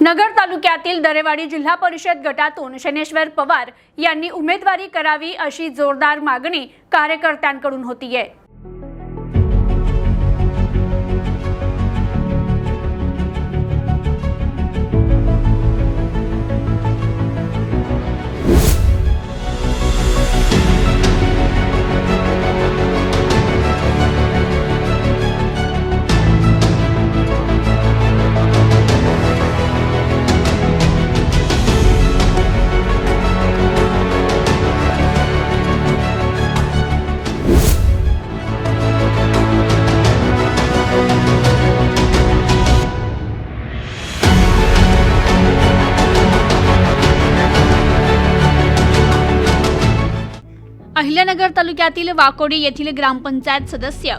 नगर तालुक्यातील दरेवाडी जिल्हा परिषद गटातून शनेश्वर पवार यांनी उमेदवारी करावी अशी जोरदार मागणी कार्यकर्त्यांकडून होतीये. अहिल्यानगर तालुक्यातील वाकोडी येथील ग्रामपंचायत सदस्य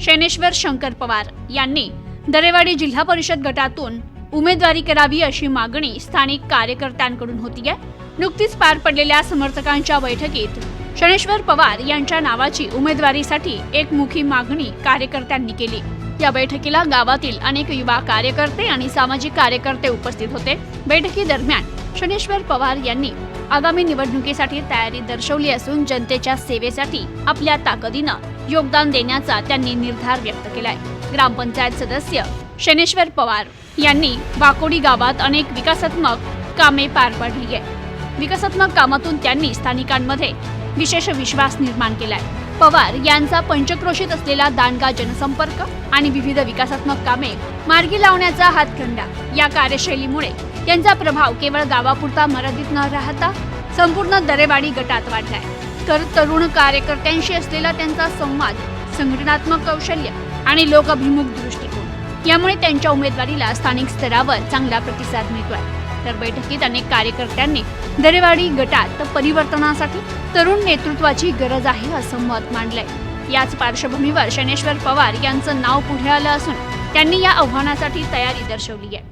शैनेश्वर शंकर पवार यांनी दरेवाडी जिल्हा परिषद गटातून उमेदवारी करावी अशी मागणी स्थानिक कार्यकर्त्यांकडून होती आहे नुकतीच पार पडलेल्या समर्थकांच्या बैठकीत शनेश्वर पवार यांच्या नावाची उमेदवारीसाठी एकमुखी मागणी कार्यकर्त्यांनी केली. या बैठकीला गावातील अनेक युवा कार्यकर्ते आणि सामाजिक कार्यकर्ते उपस्थित होते. बैठकीदरम्यान शनेश्वर पवार यांनी आगामी निवडणुकीसाठी तयारी दर्शवली असून जनतेच्या सेवेसाठी आपल्या ताकदीनं योगदान देण्याचा त्यांनी निर्धार व्यक्त केलाय. ग्रामपंचायत सदस्य शनेश्वर पवार यांनी वाकोडी गावात अनेक विकासात्मक कामे पार पाडली आहे विकासात्मक कामातून त्यांनी स्थानिकांमध्ये विशेष विश्वास निर्माण केलाय. पवार यांचा पंचक्रोशीत असलेला दांडगा जनसंपर्क आणि विविध विकासात्मक कामे मार्गी लावण्याचा हातखंडा या कार्यशैलीमुळे त्यांचा प्रभाव केवळ गावापुरता मर्यादित न राहता संपूर्ण दरेवाडी गटात वाढलाय. तर तरुण कार्यकर्त्यांशी असलेला त्यांचा संवाद संघटनात्मक कौशल्य आणि लोकाभिमुख दृष्टिकोन यामुळे त्यांच्या उमेदवारीला स्थानिक स्तरावर चांगला प्रतिसाद मिळतोय. तर बैठकीत अनेक कार्यकर्त्यांनी दरेवाडी गटात परिवर्तनासाठी तरुण नेतृत्वाची गरज आहे असं मत मांडलंय. याच पार्श्वभूमीवर शनेश्वर पवार यांचं नाव पुढे आलं असून त्यांनी या आव्हानासाठी तयारी दर्शवली आहे.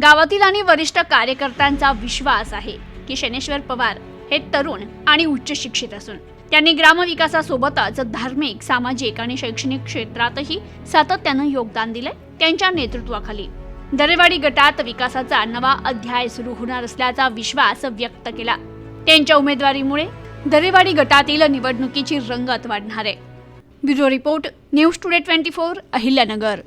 गावातील आणि वरिष्ठ कार्यकर्त्यांचा विश्वास आहे की शनेश्वर पवार हे तरुण आणि उच्च शिक्षित असून त्यांनी ग्रामविकासासोबतच धार्मिक सामाजिक आणि शैक्षणिक क्षेत्रातही सातत्यानं योगदान दिलंय त्यांच्या नेतृत्वाखाली. दरेवाडी गटात विकासाचा नवा अध्याय सुरू होणार असल्याचा विश्वास व्यक्त केला. त्यांच्या उमेदवारीमुळे दरेवाडी गटातील निवडणुकीची रंगत वाढणार आहे. Bureau report news today twenty four Ahilyanagar.